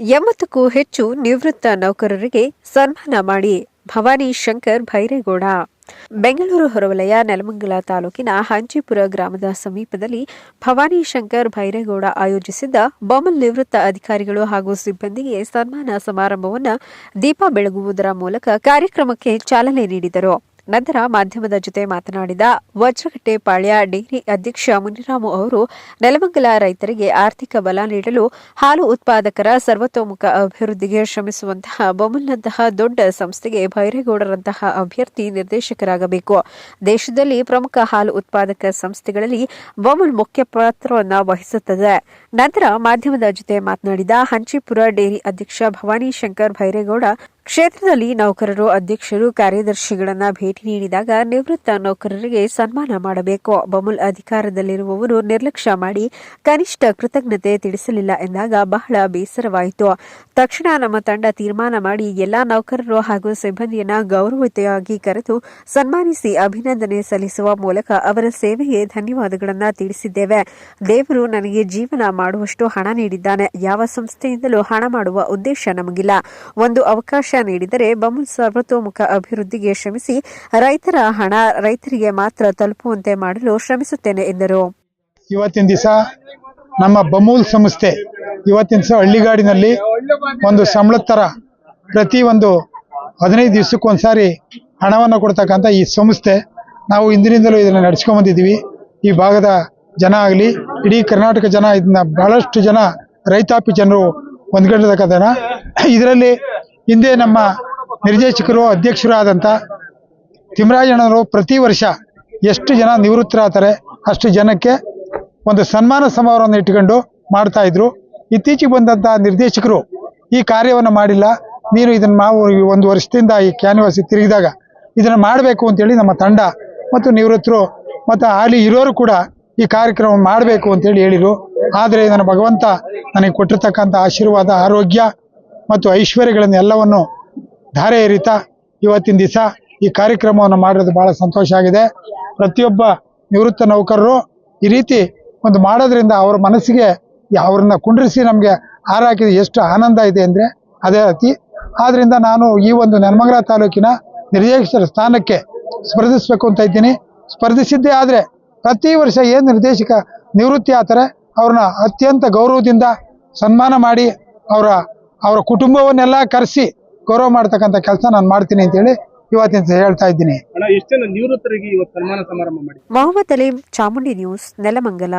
ಎಂಬತ್ತಕ್ಕೂ ಹೆಚ್ಚು ನಿವೃತ್ತ ನೌಕರರಿಗೆ ಸನ್ಮಾನ ಮಾಡಿ ಭವಾನಿ ಶಂಕರ್ ಭೈರೇಗೌಡ. ಬೆಂಗಳೂರು ಹೊರವಲಯ, ನೆಲಮಂಗಲ ತಾಲೂಕಿನ ಹಂಚಿಪುರ ಗ್ರಾಮದ ಸಮೀಪದಲ್ಲಿ ಭವಾನಿ ಶಂಕರ್ ಭೈರೇಗೌಡ ಆಯೋಜಿಸಿದ್ದ ಬೊಮ್ಮಲ್ ನಿವೃತ್ತ ಅಧಿಕಾರಿಗಳು ಹಾಗೂ ಸಿಬ್ಬಂದಿಗೆ ಸನ್ಮಾನ ಸಮಾರಂಭವನ್ನು ದೀಪ ಬೆಳಗುವುದರ ಮೂಲಕ ಕಾರ್ಯಕ್ರಮಕ್ಕೆ ಚಾಲನೆ ನೀಡಿದರು. ನಂತರ ಮಾಧ್ಯಮದ ಜೊತೆ ಮಾತನಾಡಿದ ವಜ್ರಗಟ್ಟೆ ಪಾಳ್ಯ ಡೇರಿ ಅಧ್ಯಕ್ಷ ಮುನಿರಾಮು ಅವರು, ನೆಲಮಂಗಲ ರೈತರಿಗೆ ಆರ್ಥಿಕ ಬಲ ನೀಡಲು ಹಾಲು ಉತ್ಪಾದಕರ ಸರ್ವತೋಮುಖ ಅಭಿವೃದ್ಧಿಗೆ ಶ್ರಮಿಸುವಂತಹ ಬೊಮ್ಮಲ್ನಂತಹ ದೊಡ್ಡ ಸಂಸ್ಥೆಗೆ ಭೈರೇಗೌಡರಂತಹ ಅಭ್ಯರ್ಥಿ ನಿರ್ದೇಶಕರಾಗಬೇಕು. ದೇಶದಲ್ಲಿ ಪ್ರಮುಖ ಹಾಲು ಉತ್ಪಾದಕ ಸಂಸ್ಥೆಗಳಲ್ಲಿ ಬೊಮ್ಮಲ್ ಮುಖ್ಯ ಪಾತ್ರವನ್ನು ವಹಿಸುತ್ತದೆ. ನಂತರ ಮಾಧ್ಯಮದ ಜೊತೆ ಮಾತನಾಡಿದ ಹಂಚಿಪುರ ಡೇರಿ ಅಧ್ಯಕ್ಷ ಭವಾನಿ ಶಂಕರ್ ಭೈರೇಗೌಡ ಕ್ಷೇತ್ರದಲ್ಲಿ ನೌಕರರು, ಅಧ್ಯಕ್ಷರು, ಕಾರ್ಯದರ್ಶಿಗಳನ್ನು ಭೇಟಿ ನೀಡಿದಾಗ ನಿವೃತ್ತ ನೌಕರರಿಗೆ ಸನ್ಮಾನ ಮಾಡಬೇಕು. ಬಮುಲ್ ಅಧಿಕಾರದಲ್ಲಿರುವವರು ನಿರ್ಲಕ್ಷ್ಯ ಮಾಡಿ ಕನಿಷ್ಠ ಕೃತಜ್ಞತೆ ತಿಳಿಸಲಿಲ್ಲ ಎಂದಾಗ ಬಹಳ ಬೇಸರವಾಯಿತು. ತಕ್ಷಣ ನಮ್ಮ ತಂಡ ತೀರ್ಮಾನ ಮಾಡಿ ಎಲ್ಲಾ ನೌಕರರು ಹಾಗೂ ಸಿಬ್ಬಂದಿಯನ್ನು ಗೌರವತೆಯಾಗಿ ಕರೆದು ಸನ್ಮಾನಿಸಿ ಅಭಿನಂದನೆ ಸಲ್ಲಿಸುವ ಮೂಲಕ ಅವರ ಸೇವೆಗೆ ಧನ್ಯವಾದಗಳನ್ನು ತಿಳಿಸಿದ್ದೇವೆ. ದೇವರು ನನಗೆ ಜೀವನ ಮಾಡುವಷ್ಟು ಹಣ ನೀಡಿದ್ದಾನೆ. ಯಾವ ಸಂಸ್ಥೆಯಿಂದಲೂ ಹಣ ಮಾಡುವ ಉದ್ದೇಶ ನಮಗಿಲ್ಲ. ಒಂದು ಅವಕಾಶ ನೀಡಿದರೆ ಬಮುಲ್ ಸರ್ವತೋಮುಖ ಅಭಿವೃದ್ಧಿಗೆ ಶ್ರಮಿಸಿ ರೈತರ ಹಣ ರೈತರಿಗೆ ಮಾತ್ರ ತಲುಪುವಂತೆ ಮಾಡಲು ಶ್ರಮಿಸುತ್ತೇನೆ ಎಂದರು. ಇವತ್ತಿನ ದಿವಸ ನಮ್ಮ ಬಮೂಲ್ ಸಂಸ್ಥೆ ಇವತ್ತಿನ ದಿವಸ ಹಳ್ಳಿಗಾಡಿನಲ್ಲಿ ಒಂದು ಸಂಬಳದ ತರ ಪ್ರತಿ ಒಂದು ಹದಿನೈದು ದಿವಸಕ್ಕೊಂದ್ಸಾರಿ ಹಣವನ್ನು ಕೊಡ್ತಕ್ಕಂಥ ಈ ಸಂಸ್ಥೆ ನಾವು ಇಂದಿನಿಂದಲೂ ಇದನ್ನು ನಡೆಸ್ಕೊಂಡ್ ಬಂದಿದ್ದೀವಿ. ಈ ಭಾಗದ ಜನ ಆಗಲಿ, ಇಡೀ ಕರ್ನಾಟಕ ಜನ, ಇದನ್ನ ಬಹಳಷ್ಟು ಜನ ರೈತಾಪಿ ಜನರು ಹೊಂದ್ಕೊಂಡಿರ್ತಕ್ಕಂಥ ಇದರಲ್ಲಿ ಹಿಂದೆ ನಮ್ಮ ನಿರ್ದೇಶಕರು ಅಧ್ಯಕ್ಷರು ಆದಂಥ ಪ್ರತಿ ವರ್ಷ ಎಷ್ಟು ಜನ ನಿವೃತ್ತರಾಗ್ತಾರೆ, ಅಷ್ಟು ಜನಕ್ಕೆ ಒಂದು ಸನ್ಮಾನ ಸಮಾರೋಹವನ್ನು ಇಟ್ಕೊಂಡು ಮಾಡ್ತಾ ಇದ್ರು. ಇತ್ತೀಚೆಗೆ ಬಂದಂಥ ನಿರ್ದೇಶಕರು ಈ ಕಾರ್ಯವನ್ನು ಮಾಡಿಲ್ಲ. ನೀನು ಇದನ್ನು ನಾವು ಒಂದು ವರ್ಷದಿಂದ ಈ ಕ್ಯಾನ್ವಾಸ್ ತಿರುಗಿದಾಗ ಇದನ್ನು ಮಾಡಬೇಕು ಅಂತೇಳಿ ನಮ್ಮ ತಂಡ ಮತ್ತು ನಿವೃತ್ತರು ಮತ್ತು ಹಾಲಿ ಇರೋರು ಕೂಡ ಈ ಕಾರ್ಯಕ್ರಮ ಮಾಡಬೇಕು ಅಂತೇಳಿ ಹೇಳಿದರು. ಆದರೆ ನನ್ನ ಭಗವಂತ ನನಗೆ ಕೊಟ್ಟಿರ್ತಕ್ಕಂಥ ಆಶೀರ್ವಾದ, ಆರೋಗ್ಯ ಮತ್ತು ಐಶ್ವರ್ಯಗಳನ್ನು ಎಲ್ಲವನ್ನು ಧಾರೆ ಎರಿತಾ ಇವತ್ತಿನ ದಿವಸ ಈ ಕಾರ್ಯಕ್ರಮವನ್ನು ಮಾಡಿರೋದು ಬಹಳ ಸಂತೋಷ ಆಗಿದೆ. ಪ್ರತಿಯೊಬ್ಬ ನಿವೃತ್ತ ನೌಕರರು ಈ ರೀತಿ ಒಂದು ಮಾಡೋದ್ರಿಂದ ಅವ್ರ ಮನಸ್ಸಿಗೆ ಅವ್ರನ್ನ ಕುಂಡ್ರಿಸಿ ನಮಗೆ ಹಾರಾಕಿದ ಎಷ್ಟು ಆನಂದ ಇದೆ ಅಂದರೆ ಅದೇ ರೀತಿ ಆದ್ದರಿಂದ ನಾನು ಈ ಒಂದು ನೆಲಮಂಗಲ ತಾಲೂಕಿನ ನಿರ್ದೇಶಕರ ಸ್ಥಾನಕ್ಕೆ ಸ್ಪರ್ಧಿಸಬೇಕು ಅಂತ ಇದ್ದೀನಿ. ಸ್ಪರ್ಧಿಸಿದ್ದೇ ಆದರೆ ಪ್ರತಿ ವರ್ಷ ಏನು ನಿರ್ದೇಶಕ ನಿವೃತ್ತಿ ಆಗ್ತಾರೆ ಅವ್ರನ್ನ ಅತ್ಯಂತ ಗೌರವದಿಂದ ಸನ್ಮಾನ ಮಾಡಿ ಅವರ ಅವರ ಕುಟುಂಬವನ್ನೆಲ್ಲ ಕರೆಸಿ ಗೌರವ ಮಾಡ್ತಕ್ಕಂಥ ಕೆಲಸ ನಾನು ಮಾಡ್ತೀನಿ ಅಂತೇಳಿ ಇವತ್ತಿನ ದಿವಸ ಹೇಳ್ತಾ ಇದ್ದೀನಿ. ಅಣ್ಣ ಎಷ್ಟು ಜನ ನಿವೃತ್ತರಿಗೆ ಇವತ್ತು ಸನ್ಮಾನ ಸಮಾರಂಭ ಮಾಡಿ ಮೊಹಮ್ಮದ್ ಅಲೀಂ ಚಾಮುಂಡಿ ನ್ಯೂಸ್ ನೆಲಮಂಗಲ.